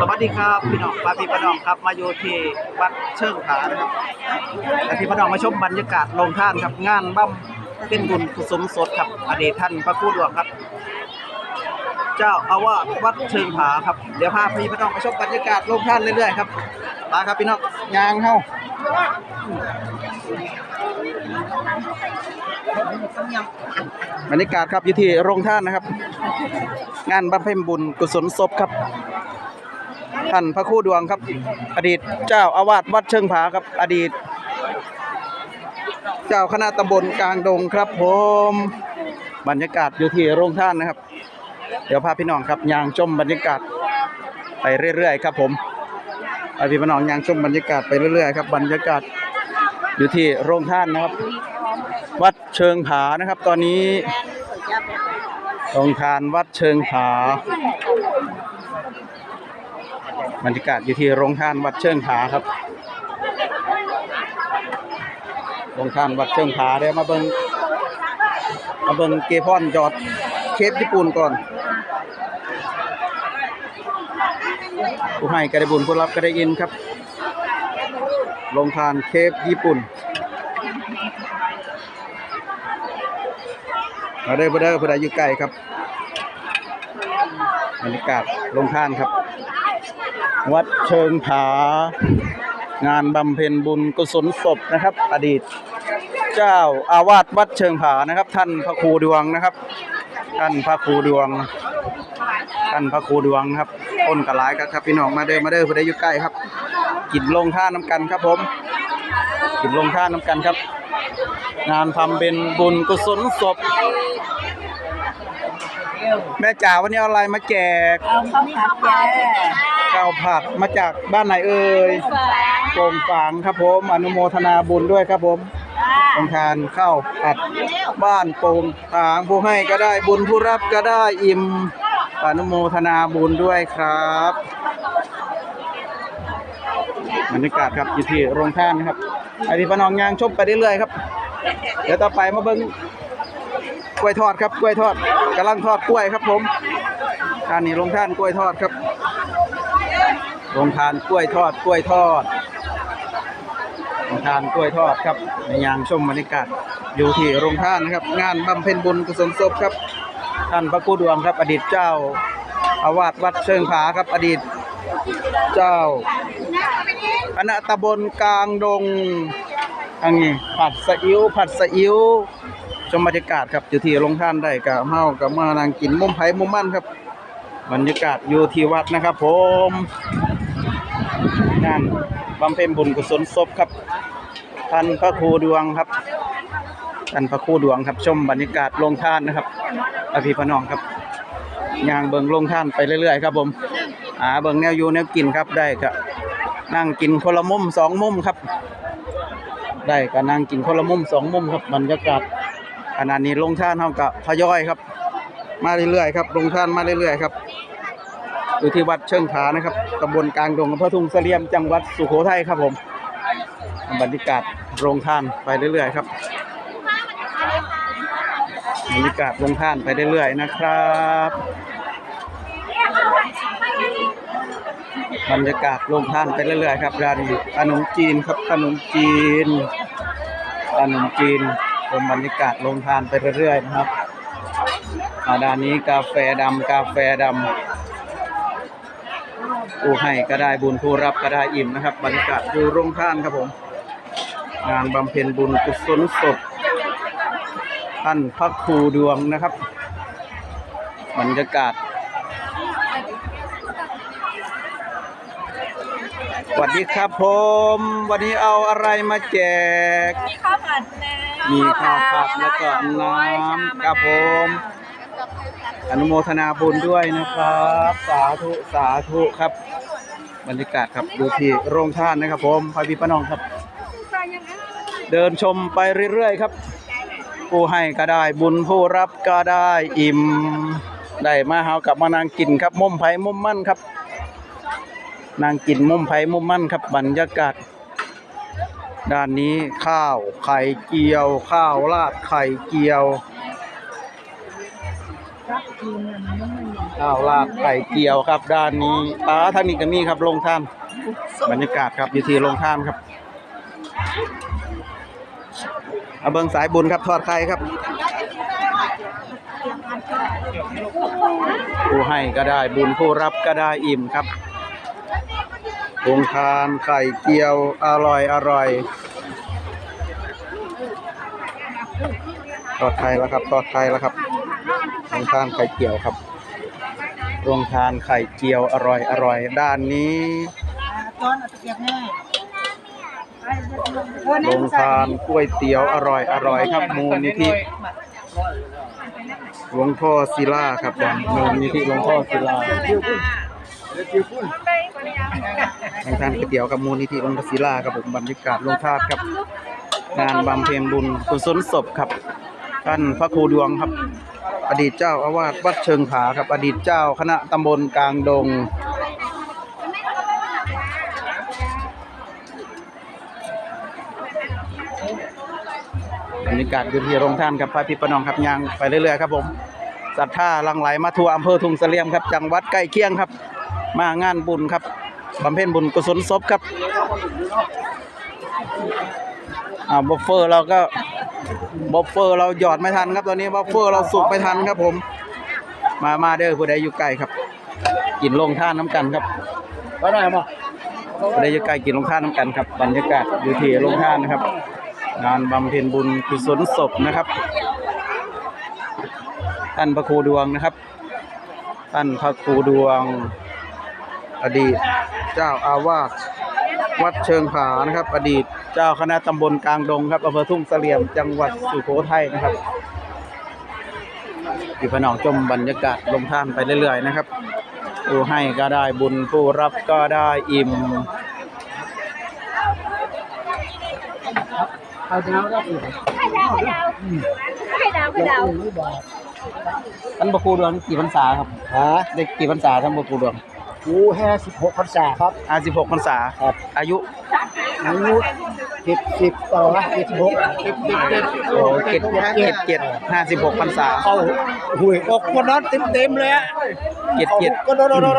สวัสดีครับพี่น้องป้าพี่ป้าน้องครับมาอยู่ที่วัดเชิงผานะครับและพี่ป้าน้องมาชมบรรยากาศโรงท่านครับงานบั้มเป็นบุญกุศลสดครับอดีตท่านพระครูหลวงครับ เจ้าอาวาสวัดเชิงผาครับเดี๋ยวพาพี่ป้าน้องมาชมบรรยากาศโรงท่านเรื่อยๆครับมาครับพี่น้องยางเฮา บรรยากาศครับอยู่ที่โรงท่านนะครับ งานบำเพ็ญบุญกุศลศพครับ ท่านพระครูดวงครับ อดีตเจ้าอาวาสวัดเชิงผาครับ อดีต เจ้าคณะตำบลกลางดงครับผมบรรยากาศอยู่ที่โรงท่านนะครับ เดี๋ยวพาพี่น้องครับยางชมบรรยากาศไปเรื่อยๆครับผมพาพี่น้องยางชมบรรยากาศไปเรื่อยๆครับบรรยากาศอยู่ที่โรงท่านนะครับ วัดเชิงผานะครับ ตอนนี้โรงทานวัดเชิงผาบรรยากาศอยู่ที่โรงทานวัดเชิงผาครับโรงทานวัดเชิงผาเดี๋ยวมาเบิงมาเบิงเกพอนจอดเคปญี่ปุ่นก่อนผู้ให้ก็ได้บุญผู้รับก็ได้ยินครับโรงทานเคปญี่ปุ่น มาเด้อมาเด้อผู้ใดอยู่ใกล้ครับบรรยากาศลงท่านครับ วัดเชิงผางานบำเพ็ญบุญกุศลศพนะครับ อดีต เจ้าอาวาสวัดเชิงผานะครับ ท่านพระครูดวงนะครับ ท่านพระครูดวง ท่านพระครูดวงครับต้นกระลายครับครับพี่น้องมาเด้อมาเด้อผู้ใดอยู่ใกล้ครับ กินลงท่าน้ำกันครับผม กินลงท่าน้ำกันครับ งานทำเป็นบุญกุศลศพ แม่จ๋าวันนี้เอาอะไรมาแจกเอาข้าวผัดแกข้าวผัดมาจากบ้านไหนเอ่ยโป่งฝางครับผม อนุโมทนาบุญด้วยครับผมต้องทานข้าวผัดบ้านโป่งฝางผู้ให้ก็ได้บุญผู้รับก็ได้อิ่มอนุโมทนาบุญด้วยครับบรรยากาศครับอยู่ที่โรงท่านนะครับไอพี่ปนองยางชมไปเรื่อยๆครับ ดี๋ยวต่อไปมาเบิ้งกล้วยทอดครับกล้วยทอดกำลังทอดกล้วยครับผมท่านนี้ลงท่านกล้วยทอดครับลงทานกล้วยทอดกล้วยทอดลงทานกล้วยทอดครับในยางชมบรรยากาศอยู่ที่โรงท่านนะครับ งานบำเพ็ญบุญกุศลศพครับ ท่านพระครูดวงครับ อดีตเจ้า อาวาสวัดเชิงผาครับ อดีตเจ้าคณะตำบลกลางดง อันนี้ผัดสะอิ๊วผัดสะอิ๊วชมบรรยากาศครับอยู่ที่โรงท่านได้กับเฮากับมานั่งกินมุมไผ่มุมมั่นครับ บรรยากาศอยู่ที่วัดนะครับ ผมงานบำเพ็ญบุญกุศลศพครับท่านพระครูดวงครับท่านพระครูดวงครับ ชมบรรยากาศโรงท่านนะครับอภิพนองครับย่างเบิงโรงท่านไปเรื่อยๆครับ ผมหาเบิงแนวอยู่แนวกินครับได้ก็นั่งกินคนละมุมสองมุมครับ ได้ก็นั่งกินคนละมุมสองมุมครับบรรยากาศขณะนี้ลงท่านเฮากับทยอยครับ มาเรื่อยๆครับลงท่านมาเรื่อยๆครับอยู่ที่วัดเชิงผานะครับตำบลกลางดงอำเภอทุ่งเสลียมจังหวัดสุโขทัยครับผมบรรยากาศโรงท่านไปเรื่อยๆครับบรรยากาศโรงท่านไปเรื่อยๆนะครับ บรรยากาศโรงท่านไปเรื่อยๆครับร้านขนมจีนครับขนมจีนขนมจีนชมบรรยากาศโรงทานไปเรื่อยๆนะครับอาด้านนี้กาแฟดำกาแฟดำผู้ให้ก็ได้บุญผู้รับก็ได้อิ่มนะครับ บรรยากาศอยู่โรงท่านครับผม งานบำเพ็ญบุญกุศลศพท่านพระครูดวงนะครับ บรรยากาศ สวัสดีครับผม วันนี้เอาอะไรมาแจก มีข้าวผัดนะมีข้าวผัดแล้วก็น้ำครับผม อนุโมทนาบุญด้วยนะครับ สาธุสาธุครับ บรรยากาศครับดูที่โรงท่านนะครับผมพระพี่ปะน้องครับ เดินชมไปเรื่อยๆครับ ผู้ให้ก็ได้บุญผู้รับก็ได้อิ่มได้มาเฮากับมานางกินครับมุมไผ่มุมมั่นครับ นางกินมุมไผ่มุมมั่นครับบรรยากาศ ด้านนี้ข้าวไข่เจียว ข้าวราดไข่เจียว ข้าวราดไข่เกียวครับ ด้านนี้ป้าทางนี้ก็มีครับลงท่าน บรรยากาศครับอยู่ที่ลงท่านครับเอาเบิงสายบุญครับทอดไข่ครับผู้ให้ก็ได้บุญผู้รับก็ได้อิ่มครับ ลงทานไข่เกียวอร่อยอร่อยทอไข่แล้วครับทอไข่แล้วครับลงทานไข่เกียวครับลงทานไข่เจียวอร่อยอร่อยด้านนี้ต้นอาตะเกียบแม่โรงทานก๋วยเตี๋ยวอร่อยอร่อยครับมูลนิธิหลวงพ่อศิลาครับมมูลนิธิหลวงพ่อศิลา โรงทานก๋วยเตี๋ยวกับมูลนิธิหลงพ่อศิลาครับผมบรรยากาศโรงทานครับ งานบำเพ็ญบุญกุศลศพครับ ท่านพระครูดวงครับ อดีตเจ้าอาวาสวัดเชิงผาครับ อดีตเจ้าคณะตำบลกลางดงบรรยากาศอยู่ที่โรงท่านครับพระพิปนองครับยางไปเรื่อยๆครับผมศรัทธาลังไหลมาทั่วอำเภอทุ่งเสลี่ยมครับ จังหวัดใกล้เคียงครับ มางานบุญครับ บำเพ็ญบุญกุศลศพครับอ่าบอฟเฟอร์เราก็บอฟเฟอร์เราหยอดไม่ทันครับตอนนี้บอฟเฟอร์เราสุกไม่ทันครับผม มามาเด้อผู้ใดอยู่ไกลครับ กินลงท่าน้ำกันครับไปไหนมาผู้ใดอยู่ไกลกินลงท่าน้ำกันครับบรรยากาศอยู่ที่ลงท่านนะครับ งานบำเพ็ญบุญกุศลศพนะครับท่านพระครูดวงนะครับท่านพระครูดวงอดีต เจ้าอาวาสวัดเชิงผานะครับ อดีตเจ้าคณะตำบลกลางดงครับอำเภอทุ่งเสลี่ยมจังหวัดสุโขทัยนะครับพี่พนองชมบรรยากาศลงท่านไปเรื่อยๆนะครับผู้ให้ก็ได้บุญผู้รับก็ได้อิ่มเอาเท้าได้อีกให้ดาวให้ดาวให้ดาวให้ดาวไม่บอกท่านพระครูดวงกี่พรรษาครับฮะได้กี่พรรษาท่านพระครูดวง กูแค่สิบหกพรรษาครับอาสิบหกพรรษาครับอายุอายุสิบสิบต่อเจ็ดสิบหกเจ็ดเจ็ดเจ็ดโอ้เจ็ดเจ็ดเจ็ดห้าสิบหกพรรษาเข้าหุยออกคนนั้นเต็มเต็มๆเลยอะเจ็ดเจ็ดก็โดนโดนโดน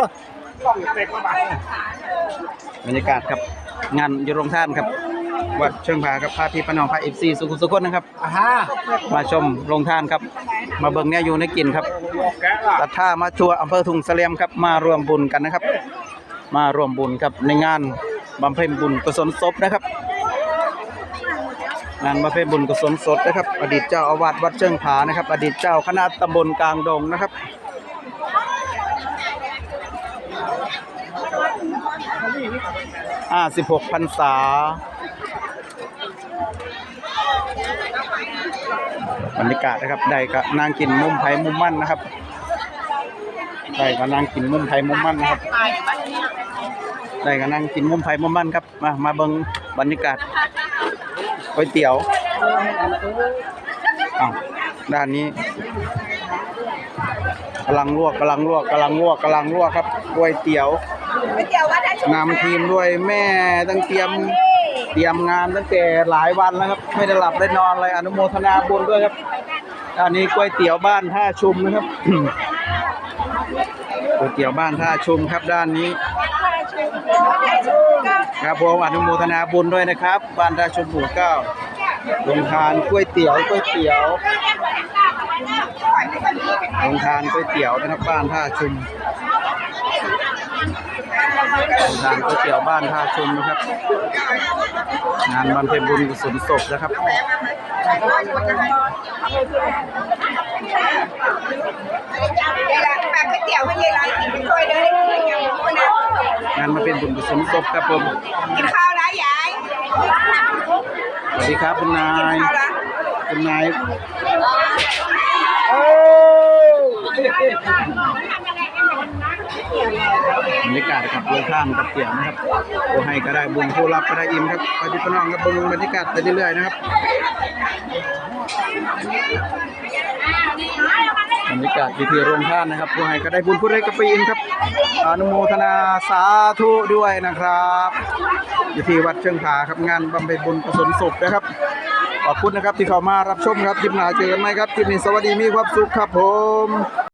บรรยากาศครับ งานอยู่โรงท่านครับ วัดเชิงผาครับพาพี่พน้องพาเอฟซีสุขุมสุขคนนะครับอ่าฮะมาชมโรงท่านครับ มาเบิ่งเนี่ยอยู่ในกินครับตัดท่ามาทัวร์อำเภอทุ่งเสลี่ยมครับ มารวมบุญกันนะครับ มารวมบุญครับในงานบำเพ็ญบุญกุศลศพนะครับงานบำเพ็ญบุญกุศลศพนะครับ อดีตเจ้าอาวาสวัดเชิงผานะครับ อดีตเจ้าคณะตำบลกลางดงนะครับห้าสิบหกพรรษา บรรยากาศนะครับได้ก็นางกินมุมไผ่มุมมั่นนะครับได้ก็นางกินมุมไผ่มุมมั่นนะครับได้ก็นางกินมุมไผ่มุมมั่นครับมามาเบิ่งบรรยากาศก๋วยเตี๋ยวอ้าวด้านนี้กำลังลวกกำลังลวกกำลังลวกกำลังลวกครับก๋วยเตี๋ยวไปเกี่ยววัดท่าชุมนำทีมด้วยแม่ตั้งเตรียม เตรียมงานตั้งแต่หลายวันแล้วครับ ไม่ได้หลับได้นอนเลยอนุโมทนาบุญด้วยครับอันนี้ก๋วยเตี๋ยวบ้านท่าชุมนะครับก๋วยเตี๋ยวบ้านท่าชุมครับด้านนี้ ครับผมอนุโมทนาบุญด้วยนะครับ บ้านท่าชุมหมู่เก้าลงทานก๋วยเตี๋ยวก๋วยเตี๋ยวลงทานก๋วยเตี๋ยวนะครับบ้านท่าชุม งานก๋วยเตี๋ยวบ้านท่าชุมนะครับ งานบำเพ็ญบุญกุศลศพนะครับงานมาเป็นบุญกุศลศพครับผมกินข้าวแล้วยายสวัสดีครับคุณนายคุณนายบร รยากาศครับลงข้างกับเกี่ยวนะครับผู้ให้ก็ได้บุญผู้รับก็ได้อิ่มครับไปที่พี่น้องครับเบิ่งบรรยากาศไปเรื่อยๆนะครับบรรยากาศอยู่ที่โรงท่านนะครับผู้ให้ก็ได้บุญผู้ได้ก็ไปอิ่มครับอนุโมทนาสาธุด้วยนะครับอยู่ที่วัดเชิงผาครับงานบำเพ็ญบุญกุศลศพนะครับขอบคุณนะครับที่เข้ามารับชมครับคลิปหน้าเจอกันไหมครับคลิปนี้สวัสดีมีความสุขครับผม